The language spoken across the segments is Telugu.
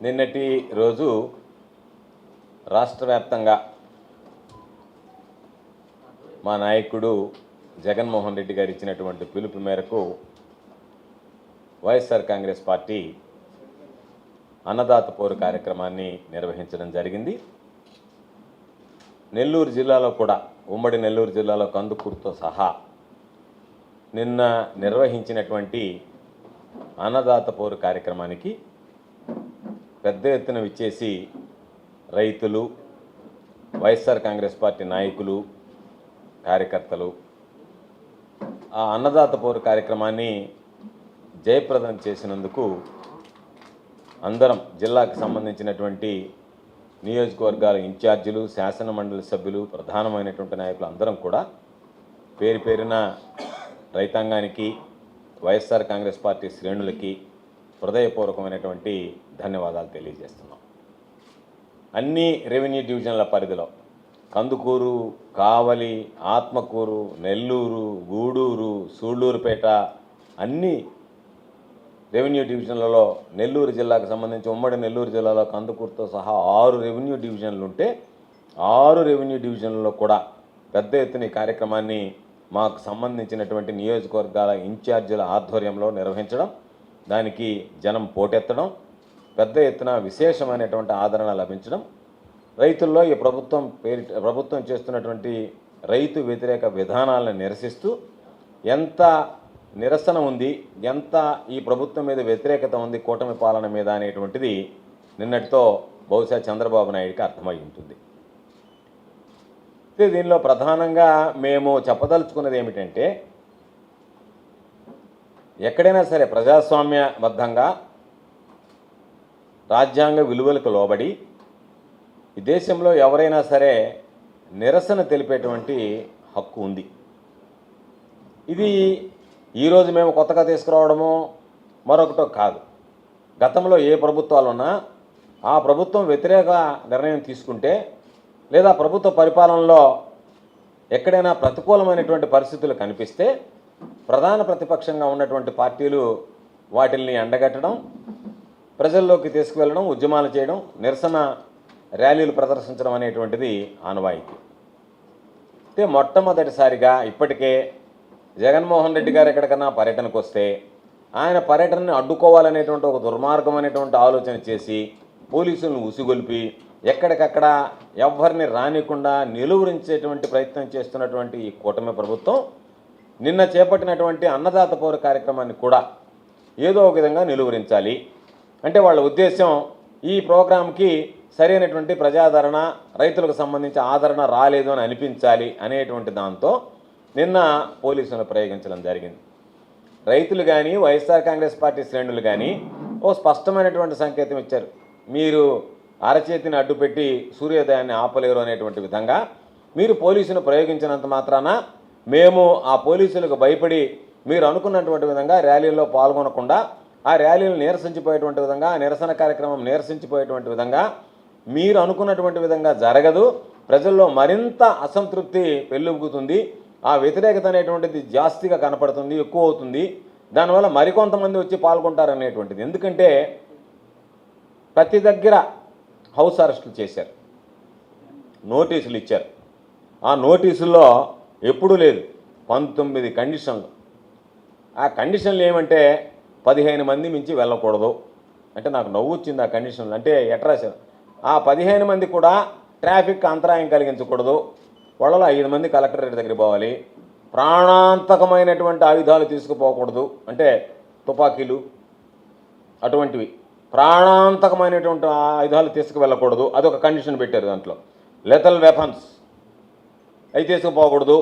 నిన్నటి రోజు రాష్ట్ర వ్యాప్తంగా మా నాయకుడు జగన్మోహన్ రెడ్డి గారు ఇచ్చినటువంటి పిలుపు మేరకు వైఎస్ఆర్ కాంగ్రెస్ పార్టీ అన్నదాత పోరు కార్యక్రమాన్ని నిర్వహించడం జరిగింది. నెల్లూరు జిల్లాలో కూడా ఉమ్మడి నెల్లూరు జిల్లాలో కందుకూరుతో సహా నిన్న నిర్వహించినటువంటి అన్నదాత పోరు కార్యక్రమానికి పెద్ద ఎత్తున విచ్చేసి రైతులు వైఎస్ఆర్ కాంగ్రెస్ పార్టీ నాయకులు కార్యకర్తలు ఆ అన్నదాత పౌరు కార్యక్రమాన్ని జయప్రదం చేసినందుకు అందరం జిల్లాకు సంబంధించినటువంటి నియోజకవర్గాల ఇన్ఛార్జీలు శాసన మండలి సభ్యులు ప్రధానమైనటువంటి నాయకులు అందరం కూడా పేరు పేరున రైతాంగానికి వైఎస్ఆర్ కాంగ్రెస్ పార్టీ శ్రేణులకి హృదయపూర్వకమైనటువంటి ధన్యవాదాలు తెలియజేస్తున్నాం. అన్ని రెవెన్యూ డివిజన్ల పరిధిలో కందుకూరు కావలి ఆత్మకూరు నెల్లూరు గూడూరు సూళ్ళూరుపేట అన్ని రెవెన్యూ డివిజన్లలో నెల్లూరు జిల్లాకు సంబంధించి ఉమ్మడి నెల్లూరు జిల్లాలో కందుకూరుతో సహా ఆరు రెవెన్యూ డివిజన్లు ఉంటే ఆరు రెవెన్యూ డివిజన్లలో కూడా పెద్ద ఎత్తున ఈ కార్యక్రమాన్ని మాకు సంబంధించినటువంటి నియోజకవర్గాల ఇన్ఛార్జీల ఆధ్వర్యంలో నిర్వహించడం దానికి జనం పోటెత్తడం పెద్ద ఎత్తున విశేషమైనటువంటి ఆదరణ లభించడం. రైతుల్లో ఈ ప్రభుత్వం పేరి ప్రభుత్వం చేస్తున్నటువంటి రైతు వ్యతిరేక విధానాలను నిరసిస్తూ ఎంత నిరసన ఉంది ఎంత ఈ ప్రభుత్వం మీద వ్యతిరేకత ఉంది కూటమి పాలన మీద అనేటువంటిది నిన్నటితో బహుశా చంద్రబాబు నాయుడికి అర్థమై ఉంటుంది. దీనిలో ప్రధానంగా మేము చెప్పదలుచుకున్నది ఏమిటంటే ఎక్కడైనా సరే ప్రజాస్వామ్యబద్ధంగా రాజ్యాంగ విలువలకు లోబడి ఈ దేశంలో ఎవరైనా సరే నిరసన తెలిపేటువంటి హక్కు ఉంది. ఇది ఈరోజు మేము కొత్తగా తీసుకురావడము మరొకటో కాదు. గతంలో ఏ ప్రభుత్వాలున్నా ఉన్నా ఆ ప్రభుత్వం వ్యతిరేక నిర్ణయం తీసుకుంటే లేదా ప్రభుత్వ పరిపాలనలో ఎక్కడైనా ప్రతికూలమైనటువంటి పరిస్థితులు కనిపిస్తే ప్రధాన ప్రతిపక్షంగా ఉన్నటువంటి పార్టీలు వాటిల్ని ఎండగట్టడం ప్రజల్లోకి తీసుకువెళ్ళడం ఉద్యమాలు చేయడం నిరసన ర్యాలీలు ప్రదర్శించడం అనేటువంటిది ఆనవాయితీ. అయితే మొట్టమొదటిసారిగా ఇప్పటికే జగన్మోహన్ రెడ్డి గారు ఎక్కడికన్నా పర్యటనకు వస్తే ఆయన పర్యటనని అడ్డుకోవాలనేటువంటి ఒక దుర్మార్గం అనేటువంటి ఆలోచన చేసి పోలీసులను ఉసిగొల్పి ఎక్కడికక్కడ ఎవ్వరిని రానికుండా నిలువరించేటువంటి ప్రయత్నం చేస్తున్నటువంటి ఈ కూటమి ప్రభుత్వం నిన్న చేపట్టినటువంటి అన్నదాత పౌర కార్యక్రమాన్ని కూడా ఏదో ఒక విధంగా నిలువరించాలి. అంటే వాళ్ళ ఉద్దేశం ఈ ప్రోగ్రాంకి సరైనటువంటి ప్రజాదరణ రైతులకు సంబంధించి ఆదరణ రాలేదు అని అనిపించాలి అనేటువంటి దాంతో నిన్న పోలీసులను ప్రయోగించడం జరిగింది. రైతులు కానీ వైఎస్ఆర్ కాంగ్రెస్ పార్టీ శ్రేణులు కానీ ఓ స్పష్టమైనటువంటి సంకేతం ఇచ్చారు. మీరు అరచేతిని అడ్డుపెట్టి సూర్యోదయాన్ని ఆపలేరు అనేటువంటి విధంగా మీరు పోలీసును ప్రయోగించినంత మాత్రాన మేము ఆ పోలీసులకు భయపడి మీరు అనుకున్నటువంటి విధంగా ర్యాలీల్లో పాల్గొనకుండా ఆ ర్యాలీలు నీరసించిపోయేటువంటి విధంగా నిరసన కార్యక్రమం నీరసించిపోయేటువంటి విధంగా మీరు అనుకున్నటువంటి విధంగా జరగదు. ప్రజల్లో మరింత అసంతృప్తి పెళ్ళుగుతుంది. ఆ వ్యతిరేకత అనేటువంటిది జాస్తిగా కనపడుతుంది ఎక్కువ అవుతుంది. దానివల్ల మరికొంతమంది వచ్చి పాల్గొంటారనేటువంటిది. ఎందుకంటే ప్రతి దగ్గర హౌస్ అరెస్టులు చేశారు. నోటీసులు ఇచ్చారు. ఆ నోటీసుల్లో ఎప్పుడూ లేదు. పంతొమ్మిది కండిషన్లు. ఆ కండిషన్లు ఏమంటే పదిహేను మంది మించి వెళ్ళకూడదు. అంటే నాకు నవ్వు వచ్చింది ఆ కండిషన్లు. అంటే ఎట్రా ఆ పదిహేను మంది కూడా ట్రాఫిక్ అంతరాయం కలిగించకూడదు. వాళ్ళలో ఐదు మంది కలెక్టరేట్ దగ్గరికి పోవాలి. ప్రాణాంతకమైనటువంటి ఆయుధాలు తీసుకుపోకూడదు. అంటే తుపాకీలు అటువంటివి. ప్రాణాంతకమైనటువంటి ఆయుధాలు తీసుకువెళ్ళకూడదు. అదొక కండిషన్ పెట్టారు దాంట్లో. లెథల్ వెపన్స్ అవి తీసుకుపోకూడదు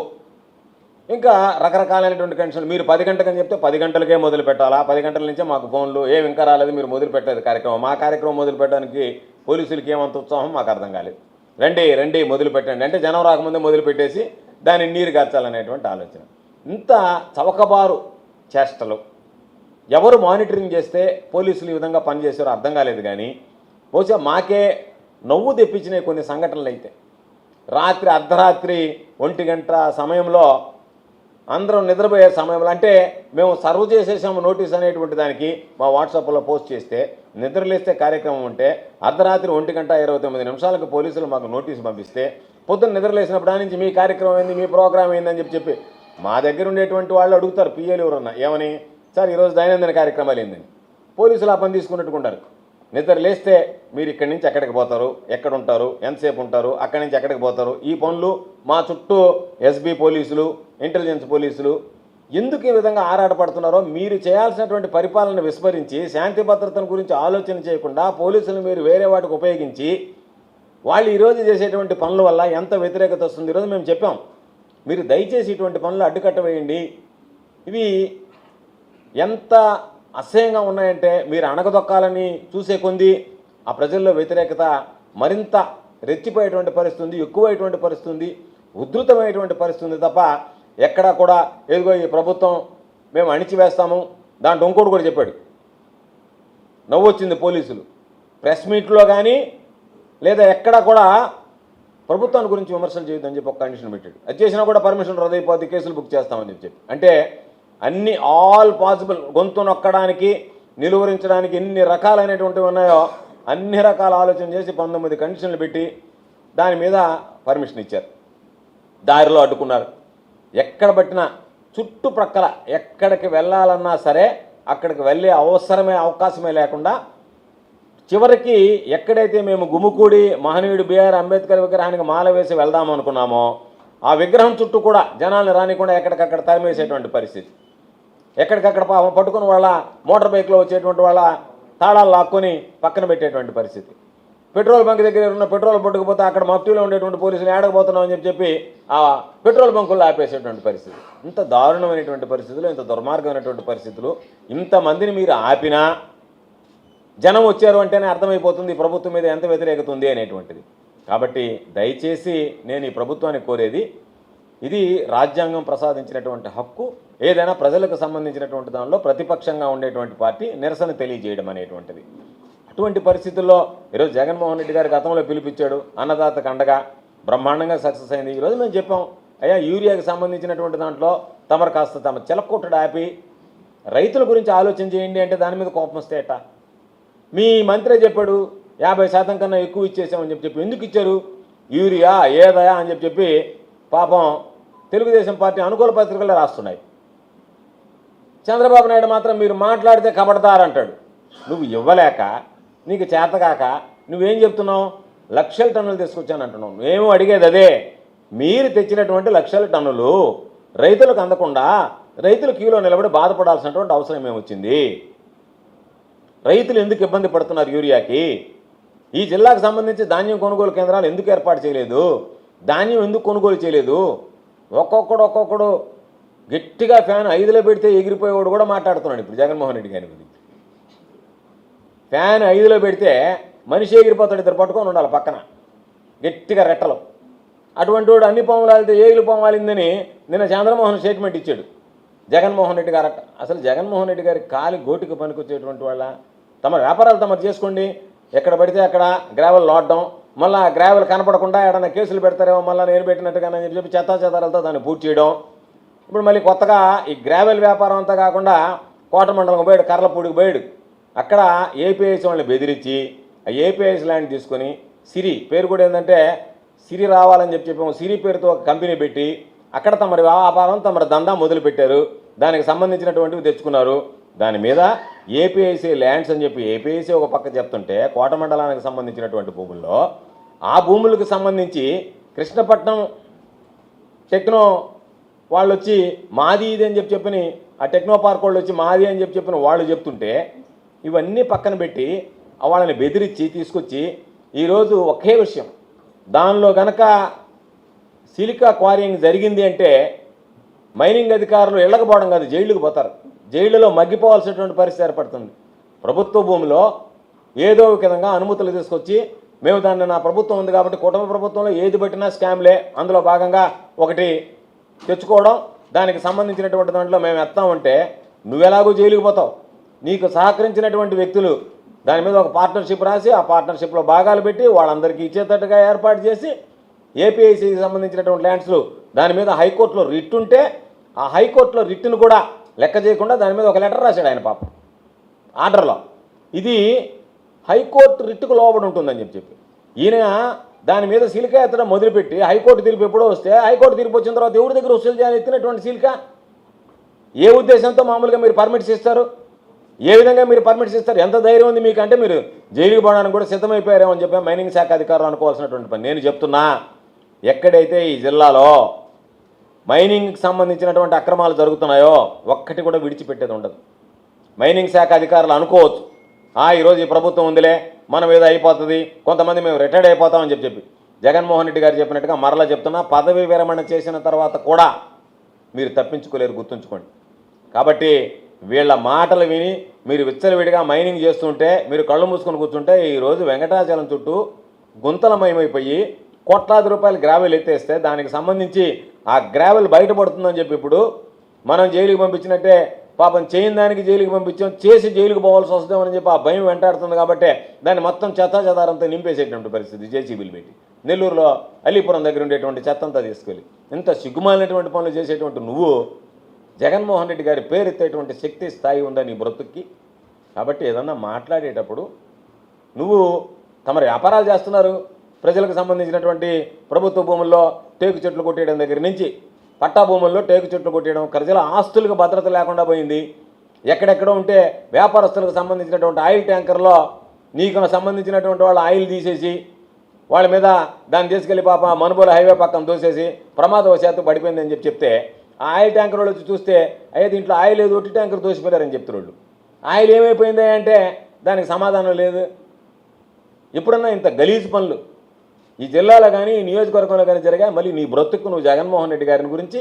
ఇంకా రకరకాలైనటువంటి కండిషన్లు మీరు పది గంటకని చెప్తే పది గంటలకే మొదలు పెట్టాలా? పది గంటల నుంచే మాకు ఫోన్లు. ఏం ఇంకా రాలేదు మీరు మొదలు పెట్టలేదు కార్యక్రమం. మా కార్యక్రమం మొదలు పెట్టడానికి పోలీసులకి ఏమంత ఉత్సాహం మాకు అర్థం కాలేదు. రండి రండి మొదలు పెట్టండి. అంటే జనం రాకముందే మొదలు పెట్టేసి దాన్ని నీరు గార్చాలనేటువంటి ఆలోచన. ఇంత చవకబారు చేష్టలు. ఎవరు మానిటరింగ్ చేస్తే పోలీసులు ఈ విధంగా పనిచేసారో అర్థం కాలేదు కానీ బహుశా మాకే నవ్వు తెప్పించినాయి కొన్ని సంఘటనలు అయితే. రాత్రి అర్ధరాత్రి ఒంటి గంట సమయంలో అందరం నిద్రపోయే సమయంలో అంటే మేము సర్వ్ చేసేసాము నోటీస్ అనేటువంటి దానికి మా వాట్సాప్లో పోస్ట్ చేస్తే నిద్రలేస్తే కార్యక్రమం ఉంటే అర్ధరాత్రి ఒంటి గంట ఇరవై తొమ్మిది నిమిషాలకు పోలీసులు మాకు నోటీసు పంపిస్తే పొద్దున్న నిద్రలేసినప్పుడు నుంచి మీ కార్యక్రమం ఏంది? మీ ప్రోగ్రామ్ ఏందని చెప్పి చెప్పి మా దగ్గర ఉండేటువంటి వాళ్ళు అడుగుతారు పిఎలు ఎవరన్నా? ఏమని? సార్ ఈరోజు దైనందిన కార్యక్రమాలు ఏందని? పోలీసులు ఆ పని తీసుకున్నట్టుకుంటారు నిద్ర లేస్తే మీరు ఇక్కడి నుంచి ఎక్కడికి పోతారు? ఎక్కడ ఉంటారు ఎంతసేపు ఉంటారు? అక్కడి నుంచి ఎక్కడికి పోతారు? ఈ పనులు మా చుట్టూ ఎస్బీ పోలీసులు ఇంటెలిజెన్స్ పోలీసులు ఎందుకు ఈ విధంగా ఆరాటపడుతున్నారో మీరు చేయాల్సినటువంటి పరిపాలన విస్మరించి శాంతి భద్రతల గురించి ఆలోచన చేయకుండా పోలీసులు మీరు వేరే వాటికి ఉపయోగించి వాళ్ళు ఈరోజు చేసేటువంటి పనుల వల్ల ఎంత వ్యతిరేకత వస్తుంది ఈరోజు మేము చెప్పాం. మీరు దయచేసి ఇటువంటి పనులు అడ్డుకట్ట వేయండి ఇవి ఎంత అసహ్యంగా ఉన్నాయంటే మీరు అణగదొక్కాలని చూసే కొంది ఆ ప్రజల్లో వ్యతిరేకత మరింత రెచ్చిపోయేటువంటి పరిస్థితుంది ఎక్కువైనటువంటి పరిస్థితి ఉంది ఉధృతమైనటువంటి పరిస్థితుంది తప్ప ఎక్కడా కూడా ఏదిగో ఈ ప్రభుత్వం మేము అణిచివేస్తాము. దాంట్లో ఇంకోటి కూడా చెప్పాడు. నవ్వొచ్చింది పోలీసులు. ప్రెస్ మీట్లో కానీ లేదా ఎక్కడా కూడా ప్రభుత్వాన్ని గురించి విమర్శలు చేయొద్దని చెప్పి ఒక కండిషన్ పెట్టాడు. అది చేసినా కూడా పర్మిషన్ రద్దయిపోద్ది కేసులు బుక్ చేస్తామని చెప్పి అంటే అన్ని ఆల్ పాసిబుల్ గొంతు నొక్కడానికి నిలువరించడానికి ఎన్ని రకాలైనటువంటివి ఉన్నాయో అన్ని రకాల ఆలోచన చేసి పంతొమ్మిది కండిషన్లు పెట్టి దాని మీద పర్మిషన్ ఇచ్చారు. దారిలో అడ్డుకున్నారు. ఎక్కడ పట్టినా చుట్టుప్రక్కల ఎక్కడికి వెళ్ళాలన్నా సరే అక్కడికి వెళ్ళే అవసరమే అవకాశమే లేకుండా చివరికి ఎక్కడైతే మేము గుమ్ముకూడి మహనీయుడు బిఆర్ అంబేద్కర్ విగ్రహానికి మాల వేసి వెళ్దాం అనుకున్నామో ఆ విగ్రహం చుట్టూ కూడా జనాలను రానికుండా ఎక్కడికక్కడ తరిమేసేటువంటి పరిస్థితి. ఎక్కడికక్కడ పాపం పట్టుకుని వాళ్ళ మోటార్ బైక్లో వచ్చేటువంటి వాళ్ళ తాళాలు లాక్కొని పక్కన పెట్టేటువంటి పరిస్థితి. పెట్రోల్ బంక్ దగ్గర ఉన్న పెట్రోల్ పట్టుకుపోతే అక్కడ మఫ్టీలో ఉండేటువంటి పోలీసులు ఏడకపోతున్నాం అని చెప్పి ఆ పెట్రోల్ బంకుల్లో ఆపేసేటువంటి పరిస్థితి. ఇంత దారుణమైనటువంటి పరిస్థితులు ఇంత దుర్మార్గమైనటువంటి పరిస్థితులు ఇంతమందిని మీరు ఆపినా జనం వచ్చారు అంటేనే అర్థమైపోతుంది ప్రభుత్వం మీద ఎంత వ్యతిరేకత ఉంది అనేటువంటిది. కాబట్టి దయచేసి నేను ఈ ప్రభుత్వానికి కోరేది ఇది రాజ్యాంగం ప్రసాదించినటువంటి హక్కు ఏదైనా ప్రజలకు సంబంధించినటువంటి దానిలో ప్రతిపక్షంగా ఉండేటువంటి పార్టీ నిరసన తెలియజేయడం అనేటువంటిది. అటువంటి పరిస్థితుల్లో ఈరోజు జగన్మోహన్ రెడ్డి గారు గతంలో పిలిపించాడు అన్నదాత కండగా బ్రహ్మాండంగా సక్సెస్ అయింది. ఈరోజు మేము చెప్పాం అయ్యా యూరియాకి సంబంధించినటువంటి దాంట్లో తమరు కాస్త తమ చిలకొట్టడు ఆపి రైతుల గురించి ఆలోచన చేయండి అంటే దాని మీద కోపం వస్తే మీ మంత్రి చెప్పాడు యాభై శాతం కన్నా ఎక్కువ ఇచ్చేసామని చెప్పి చెప్పి ఎందుకు ఇచ్చారు? యూరియా ఏదయా అని చెప్పి చెప్పి పాపం తెలుగుదేశం పార్టీ అనుకూల పత్రికలే రాస్తున్నాయి. చంద్రబాబు నాయుడు మాత్రం మీరు మాట్లాడితే కబడతారంటాడు. నువ్వు ఇవ్వలేక నీకు చేతకాక నువ్వేం చెప్తున్నావు? లక్షల టన్నులు తీసుకొచ్చాను అంటున్నావు. మేము అడిగేది అదే. మీరు తెచ్చినటువంటి లక్షల టన్నులు రైతులకు అందకుండా రైతులు క్యూలో నిలబడి బాధపడాల్సినటువంటి అవసరం ఏమొచ్చింది? రైతులు ఎందుకు ఇబ్బంది పడుతున్నారు యూరియాకి? ఈ జిల్లాకు సంబంధించి ధాన్యం కొనుగోలు కేంద్రాలు ఎందుకు ఏర్పాటు చేయలేదు? ధాన్యం ఎందుకు కొనుగోలు చేయలేదు? ఒక్కొక్కడు ఒక్కొక్కడు గట్టిగా ఫ్యాన్ ఐదులో పెడితే ఎగిరిపోయేవాడు కూడా మాట్లాడుతున్నాడు ఇప్పుడు జగన్మోహన్ రెడ్డి గారి గురించి. ఫ్యాన్ ఐదులో పెడితే మనిషి ఎగిరిపోతాడు ఇద్దరు పట్టుకొని ఉండాలి పక్కన. గట్టిగా రెట్టలు. అటువంటి వాడు అన్ని పాములు వాలితే ఏగులు పాము నిన్న చంద్రమోహన్ స్టేట్మెంట్ ఇచ్చాడు. జగన్మోహన్ రెడ్డి గారు అసలు జగన్మోహన్ రెడ్డి గారి కాలి గోటికి పనికొచ్చేటువంటి వాళ్ళ తమ వ్యాపారాలు తమరు చేసుకోండి. ఎక్కడ పడితే అక్కడ గ్రావెల్ లోడ్డం మళ్ళీ గ్రావెల్ కనపడకుండా ఏడన్నా కేసులు పెడతారేమో మళ్ళీ నేను పెట్టినట్టుగానని చెప్పి చెప్పి చెత్తా చెదారాలతో దాన్ని పూర్తి చేయడం. ఇప్పుడు మళ్ళీ కొత్తగా ఈ గ్రావెల్ వ్యాపారం అంతా కాకుండా కోట మండలం పోయాడు కర్లపూడికి పోయాడు. అక్కడ ఏపీఐస్ వాళ్ళని బెదిరించి ఆ ఏపీఐస్ ల్యాండ్ తీసుకొని సిరి పేరు కూడా ఏంటంటే సిరి రావాలని చెప్పి చెప్పాము. సిరి పేరుతో ఒక కంపెనీ పెట్టి అక్కడ తమరి వ్యాపారం తమరి దందా మొదలుపెట్టారు. దానికి సంబంధించినటువంటివి తెచ్చుకున్నారు. దాని మీద ఏపీఐసీ ల్యాండ్స్ అని చెప్పి ఏపీఐసీ ఒక పక్క చెప్తుంటే కోట మండలానికి సంబంధించినటువంటి భూముల్లో ఆ భూములకు సంబంధించి కృష్ణపట్నం టెక్నో వాళ్ళు వచ్చి మాది ఇది అని చెప్పి చెప్పని ఆ టెక్నో పార్క్ వాళ్ళు వచ్చి మాది అని చెప్పి చెప్పిన వాళ్ళు చెప్తుంటే ఇవన్నీ పక్కన పెట్టి వాళ్ళని బెదిరించి తీసుకొచ్చి ఈరోజు ఒకే విషయం. దానిలో గనక సిలికా క్వారింగ్ జరిగింది అంటే మైనింగ్ అధికారులు ఇళ్ళకు పోవడం కాదు జైళ్ళకు పోతారు. జైళ్ళలో మగ్గిపోవాల్సినటువంటి పరిస్థితి ఏర్పడుతుంది. ప్రభుత్వ భూమిలో ఏదో ఒక విధంగా అనుమతులు తీసుకొచ్చి మేము దాన్ని నా ప్రభుత్వం ఉంది కాబట్టి కుటుంబ ప్రభుత్వంలో ఏది పెట్టినా స్కామ్లే. అందులో భాగంగా ఒకటి తెచ్చుకోవడం దానికి సంబంధించినటువంటి దాంట్లో మేము ఎత్తామంటే నువ్వెలాగో జైలుకి పోతావు. నీకు సహకరించినటువంటి వ్యక్తులు దాని మీద ఒక పార్ట్నర్షిప్ రాసి ఆ పార్ట్నర్షిప్లో భాగాలు పెట్టి వాళ్ళందరికీ ఇచ్చేటట్టుగా ఏర్పాటు చేసి ఏపీఐసికి సంబంధించినటువంటి ల్యాండ్స్లు దాని మీద హైకోర్టులో రిట్ ఉంటే ఆ హైకోర్టులో రిట్టును కూడా లెక్క చేయకుండా దాని మీద ఒక లెటర్ రాశాడు ఆయన పాపం. ఆర్డర్లో. ఇది హైకోర్టు రిట్టుకు లోబడి ఉంటుందని చెప్పి చెప్పి. ఈయన దాని మీద సిలిక ఎత్తడం మొదలుపెట్టి హైకోర్టు తీర్పు ఎప్పుడో వస్తే హైకోర్టు తీర్పు వచ్చిన తర్వాత ఎవరి దగ్గర వసూలు చేయాలని ఎత్తినటువంటి సిలిక ఏ ఉద్దేశంతో మామూలుగా మీరు పర్మిట్స్ ఇస్తారు? ఏ విధంగా మీరు పర్మిట్స్ ఇస్తారు? ఎంత ధైర్యం ఉంది మీకంటే మీరు జైలుకి పోవడానికి కూడా సిద్ధమైపోయారేమో అని చెప్పి మైనింగ్ శాఖ అధికారులు అనుకోవాల్సినటువంటి పని. నేను చెప్తున్నా ఎక్కడైతే ఈ జిల్లాలో మైనింగ్కి సంబంధించినటువంటి అక్రమాలు జరుగుతున్నాయో ఒక్కటి కూడా విడిచిపెట్టేది ఉండదు. మైనింగ్ శాఖ అధికారులు అనుకోవచ్చు. ఈరోజు ఈ ప్రభుత్వం ఉందిలే మనం ఏదో అయిపోతుంది కొంతమంది మేము రిటైర్డ్ అయిపోతామని చెప్పి చెప్పి. జగన్మోహన్ రెడ్డి గారు చెప్పినట్టుగా మరలా చెప్తున్నా పదవి విరమణ చేసిన తర్వాత కూడా మీరు తప్పించుకోలేరు గుర్తుంచుకోండి. కాబట్టి వీళ్ళ మాటలు విని మీరు విచ్చలవిడిగా మైనింగ్ చేస్తుంటే మీరు కళ్ళు మూసుకొని కూర్చుంటే ఈరోజు వెంకటాచలం చుట్టూ గుంతలమయమైపోయి కోట్లాది రూపాయలు గ్రావెల్ ఎత్తేస్తే దానికి సంబంధించి ఆ గ్రావెల్ బయటపడుతుందని చెప్పి ఇప్పుడు మనం జైలుకి పంపించినట్టే పాపం చేయని దానికి జైలుకి పంపించాం చేసి జైలుకి పోవాల్సి వస్తుందేమని చెప్పి ఆ భయం వెంటాడుతుంది కాబట్టి దాన్ని మొత్తం చెత్త చెదారంతా నింపేసేటువంటి పరిస్థితి జేసీబీలు పెట్టి. నెల్లూరులో అలీపురం దగ్గర ఉండేటువంటి చెత్త అంతా తీసుకెళ్ళి. ఇంత సిగ్గుమాలినటువంటి పనులు చేసేటువంటి నువ్వు జగన్మోహన్ రెడ్డి గారి పేరెత్తేటువంటి శక్తి స్థాయి ఉందని నీ బ్రతుక్కి? కాబట్టి ఏదన్నా మాట్లాడేటప్పుడు నువ్వు తమరు వ్యాపారాలు చేస్తున్నారు. ప్రజలకు సంబంధించినటువంటి ప్రభుత్వ భూముల్లో టేకు చెట్లు కొట్టేయడం దగ్గర నుంచి పట్టా భూముల్లో టేకు చెట్లు కొట్టడం ప్రజల ఆస్తులకు భద్రత లేకుండా పోయింది. ఎక్కడెక్కడ ఉంటే వ్యాపారస్తులకు సంబంధించినటువంటి ఆయిల్ ట్యాంకర్లో నీకు సంబంధించినటువంటి వాళ్ళ ఆయిల్ తీసేసి వాళ్ళ మీద దాన్ని తీసుకెళ్ళి పాప మనుబోలు హైవే పక్కన తోసేసి ప్రమాదవశాత్తు పడిపోయిందని చెప్పి చెప్తే ఆ ఆయిల్ ట్యాంకర్ వాళ్ళు వచ్చి చూస్తే అయ్యే దీంట్లో ఆయిల్ ఏదో ఒట్టి ట్యాంకర్ దోసిపోయారని చెప్తున్నారు ఆయిల్ ఏమైపోయింది అంటే దానికి సమాధానం లేదు. ఎప్పుడన్నా ఇంత గలీజు పనులు ఈ జిల్లాలో కానీ ఈ నియోజకవర్గంలో కానీ జరిగా మళ్ళీ నీ బ్రతుకు నువ్వు జగన్మోహన్ రెడ్డి గారిని గురించి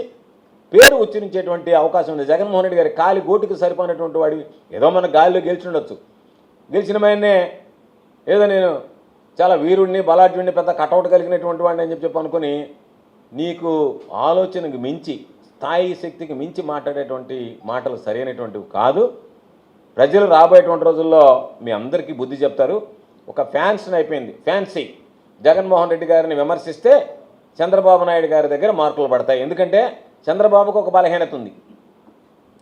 పేరు ఉచ్చరించేటువంటి అవకాశం ఉంది. జగన్మోహన్ రెడ్డి గారి కాలి గోటుకు సరిపోయినటువంటి వాడివి. ఏదో మన గాలిలో గెలిచిండొచ్చు గెలిచిన ఆయన్నే ఏదో నేను చాలా వీరుడిని బలాఢ్యుడిని పెద్ద కటౌట్ కలిగినటువంటి వాడిని అని చెప్పి చెప్పి అనుకుని నీకు ఆలోచనకు మించి స్థాయి శక్తికి మించి మాట్లాడేటువంటి మాటలు సరైనటువంటివి కాదు. ప్రజలు రాబోయేటువంటి రోజుల్లో మీ అందరికీ బుద్ధి చెప్తారు. ఒక ఫ్యాన్స్ని అయిపోయింది. ఫ్యాన్సీ. జగన్మోహన్ రెడ్డి గారిని విమర్శిస్తే చంద్రబాబు నాయుడు గారి దగ్గర మార్కులు పడతాయి. ఎందుకంటే చంద్రబాబుకు ఒక బలహీనత ఉంది.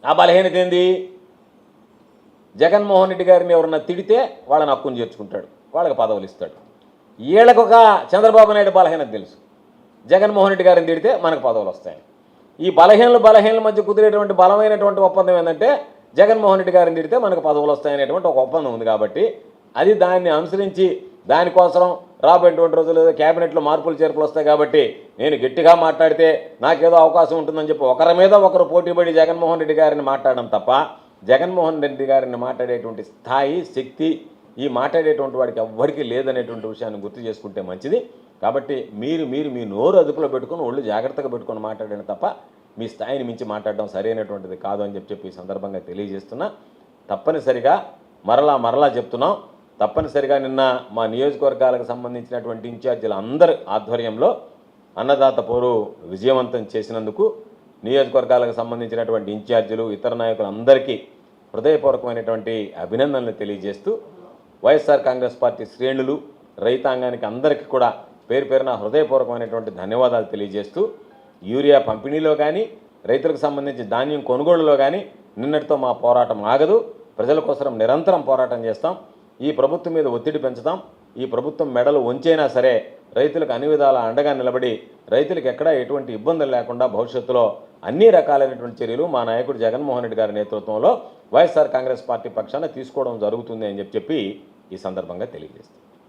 ఆ బలహీనత ఏంది? జగన్మోహన్ రెడ్డి గారిని ఎవరన్నా తిడితే వాళ్ళని హక్కును చేర్చుకుంటాడు. వాళ్ళకి పదవులు ఇస్తాడు. వీళ్ళకు ఒక చంద్రబాబు నాయుడు బలహీనత తెలుసు. జగన్మోహన్ రెడ్డి గారిని తిడితే మనకు పదవులు వస్తాయి. ఈ బలహీనలు బలహీనల మధ్య కుదిరేటువంటి బలమైనటువంటి ఒప్పందం ఏంటంటే జగన్మోహన్ రెడ్డి గారిని తిడితే మనకు పదవులు వస్తాయనేటువంటి ఒక ఒప్పందం ఉంది కాబట్టి అది దాన్ని అనుసరించి దానికోసం రాబోయేటువంటి రోజులు ఏదో క్యాబినెట్లో మార్పులు చేర్పులు వస్తాయి కాబట్టి నేను గట్టిగా మాట్లాడితే నాకేదో అవకాశం ఉంటుందని చెప్పి ఒకరి మీద ఒకరు పోటీపడి జగన్మోహన్ రెడ్డి గారిని మాట్లాడడం తప్ప జగన్మోహన్ రెడ్డి గారిని మాట్లాడేటువంటి స్థాయి శక్తి ఈ మాట్లాడేటువంటి వాడికి ఎవ్వరికీ లేదనేటువంటి విషయాన్ని గుర్తు చేసుకుంటే మంచిది. కాబట్టి మీరు మీరు మీ నోరు అదుపులో పెట్టుకుని ఒళ్ళు జాగ్రత్తగా పెట్టుకొని మాట్లాడడం తప్ప మీ స్థాయిని మించి మాట్లాడడం సరైనటువంటిది కాదు అని చెప్పి చెప్పి ఈ సందర్భంగా తెలియజేస్తున్నా. తప్పనిసరిగా మరలా మరలా చెప్తున్నాం. తప్పనిసరిగా నిన్న మా నియోజకవర్గాలకు సంబంధించినటువంటి ఇన్ఛార్జీల అందరి ఆధ్వర్యంలో అన్నదాత పోరు విజయవంతం చేసినందుకు నియోజకవర్గాలకు సంబంధించినటువంటి ఇన్ఛార్జీలు ఇతర నాయకులందరికీ హృదయపూర్వకమైనటువంటి అభినందనలు తెలియజేస్తూ వైఎస్ఆర్ కాంగ్రెస్ పార్టీ శ్రేణులు రైతాంగానికి అందరికీ కూడా పేరు పేరున హృదయపూర్వకమైనటువంటి ధన్యవాదాలు తెలియజేస్తూ యూరియా పంపిణీలో కానీ రైతులకు సంబంధించి ధాన్యం కొనుగోలులో కానీ నిన్నటితో మా పోరాటం ఆగదు. ప్రజల కోసం నిరంతరం పోరాటం చేస్తాం. ఈ ప్రభుత్వం మీద ఒత్తిడి పెంచుతాం ఈ ప్రభుత్వం మెడలు వంచైనా సరే రైతులకు అన్ని విధాల అండగా నిలబడి రైతులకు ఎక్కడా ఎటువంటి ఇబ్బందులు లేకుండా భవిష్యత్తులో అన్ని రకాలైనటువంటి చర్యలు మా నాయకుడు జగన్మోహన్ రెడ్డి గారి నేతృత్వంలో వైఎస్ఆర్ కాంగ్రెస్ పార్టీ పక్షాన తీసుకోవడం జరుగుతుంది అని చెప్పి చెప్పి ఈ సందర్భంగా తెలియజేస్తాం